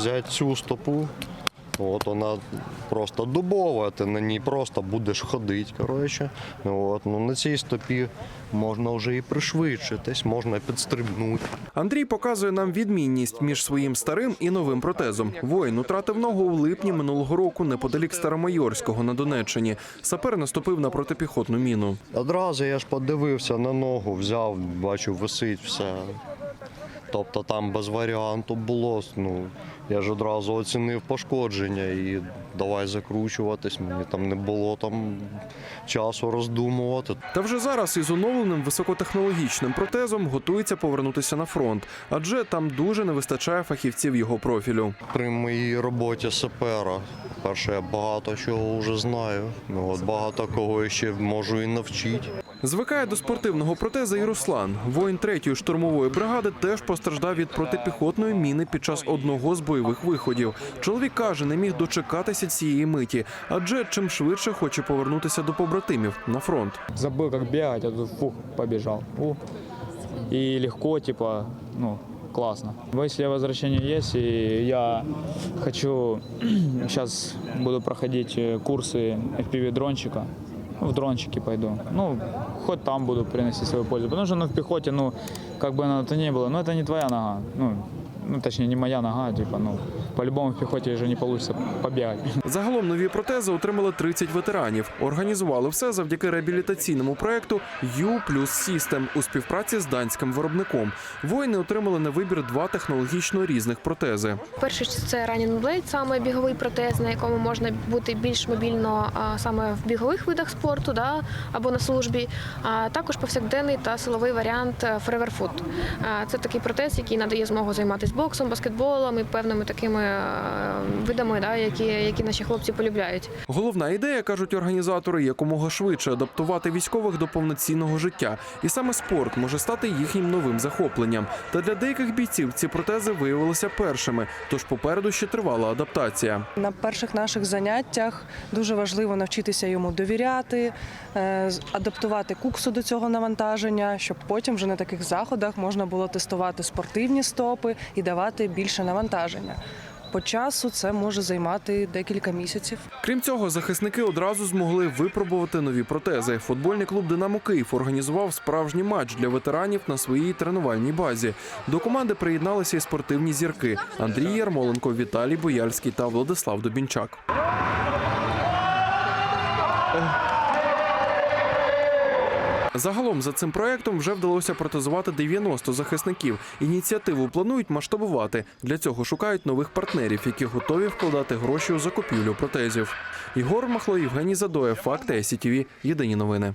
взяти цю стопу. От вона просто дубова, ти на ній просто будеш ходити. Коротше. От, ну, на цій стопі можна вже і пришвидшитись, можна підстрибнути. Андрій показує нам відмінність між своїм старим і новим протезом. Воїн утратив ногу у липні минулого року неподалік Старомайорського на Донеччині. Сапер наступив на протипіхотну міну. Одразу я ж подивився на ногу, взяв, бачу, висить все. Тобто там без варіанту було. Ну, я ж одразу оцінив пошкодження і давай закручуватись. Мені там не було там часу роздумувати. Та вже зараз із оновленим високотехнологічним протезом готується повернутися на фронт, адже там дуже не вистачає фахівців його профілю. При моїй роботі сапера, перше, я багато чого вже знаю. Ну, от багато кого ще можу і навчити. Звикає до спортивного протеза і Руслан. Воїн третьої штурмової бригади теж постраждав від протипіхотної міни під час одного з бойових виходів. Чоловік каже, не міг дочекатися цієї миті, адже чим швидше хоче повернутися до побратимів на фронт. забыл, как бегать, а тут фух, побежал. У. И легко, типа, ну, классно. Если возвращение есть, и я хочу, сейчас буду проходить э, курсы FPV-дрончика, ну, в дрончики пойду. Ну, хоть там буду приносить свою пользу. Потому что, ну, в пехоте, ну, как бы оно то ни было, но это не твоя нога. Ну, ну, точнее, не моя нога, типа, ну, по-любому в пехоте же не получится побегать. Загалом нові протези отримали 30 ветеранів. Організували все завдяки реабілітаційному проекту U System у співпраці з данським виробником. Воїни отримали на вибір два технологічно різних протези. Перший це Running Blade, саме біговий протез, на якому можна бути більш мобільно саме в бігових видах спорту да, або на службі. А також повсякденний та силовий варіант е, Forever Foot. Це такий протез, який надає змогу займатися боксом, баскетболом і певними такими е, видами, да, які, які наші хлопці полюбляють. Головна ідея, кажуть організатори, якомога швидше адаптувати військових до повноцінного життя. І саме спорт може стати їхнім новим захопленням. Та для деяких бійців ці протези виявилися першими, тож попереду ще тривала адаптація. На перших наших заняттях дуже важливо навчитися йому довіряти, е, адаптувати куксу до цього навантаження, щоб потім вже на таких заходах можна було тестувати спортивні стопи і давати більше навантаження. По часу це може займати декілька місяців. Крім цього, захисники одразу змогли випробувати нові протези. Футбольний клуб Динамо Київ організував справжній матч для ветеранів на своїй тренувальній базі. До команди приєдналися і спортивні зірки Андрій Ярмоленко, Віталій Бояльський та Владислав Добінчак. Загалом за цим проектом вже вдалося протезувати 90 захисників. Ініціативу планують масштабувати. Для цього шукають нових партнерів, які готові вкладати гроші у закупівлю протезів. Ігор Махло, Євгеній Задоя, Факти СІТВ. Єдині новини.